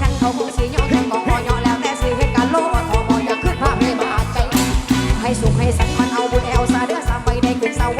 คันเขาคงสีย้นคันอกพอย้อแล้วแต่สีเหตุการโลกทอมอยากขึ้นภาพให้มาใจ ให้สุขให้สันมันเอาบุญเอลซาเดือสามไปได้ลุ่นสาว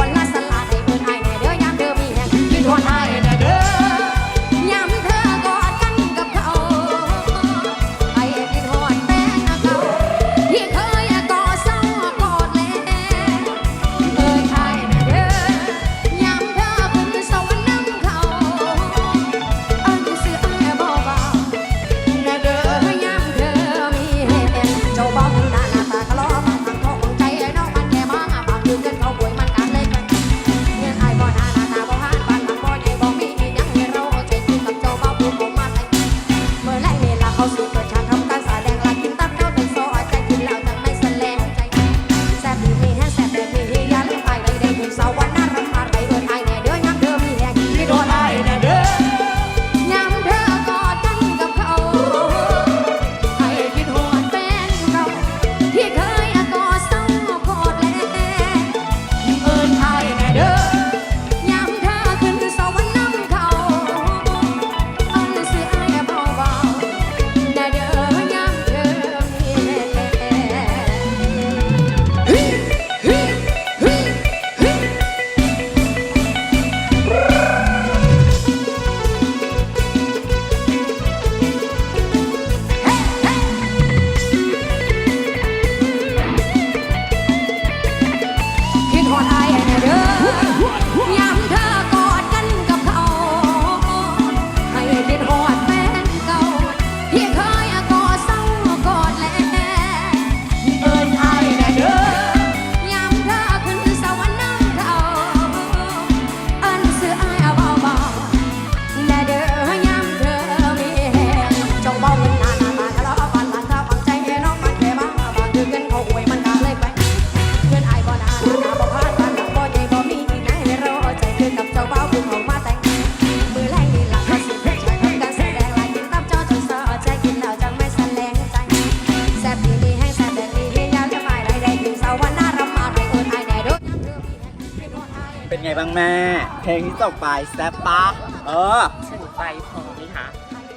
็นไงบ้างแม่ เพลงที่จบไปแซ่บปะเออ ถึงไปพอไหคะ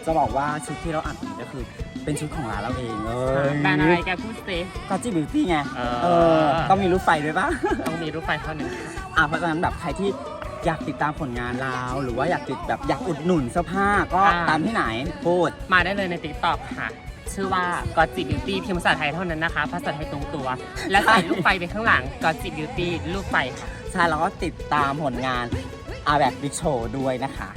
จะบอกว่าชุดที่เราอัดนี่ก็คือ เป็นชุดของร้านเราเองเลแยบรนด์อะไรแกพูดสิ ก็จิบิวตี้ไงเออ ต้องมีรูปไฟด้วยปะ ต้องมีรูปไฟเท่านั้นค่ะอะเพราะฉะนั้นแบบใครที่อยากติดตามผลงานเรา หรือว่าอยากติดแบบอยากอุดหนุนเสื้อผ้าก็ตามที่ไหนพูด มาได้เลยในติ๊กต็อกค่ะ ชื่อว่าก็จิ Beauty พิมพ์ภาษาไทยเท่านั้นนะคะ ภาษาไทยตรงตัว และใส่รูปไฟไปข้างหลังก็จิบิวตี้รูปไฟค่ะ ใช่แล้วก็ติดตามผลงานอาแบบบิ๊กโชว์ด้วยนะคะ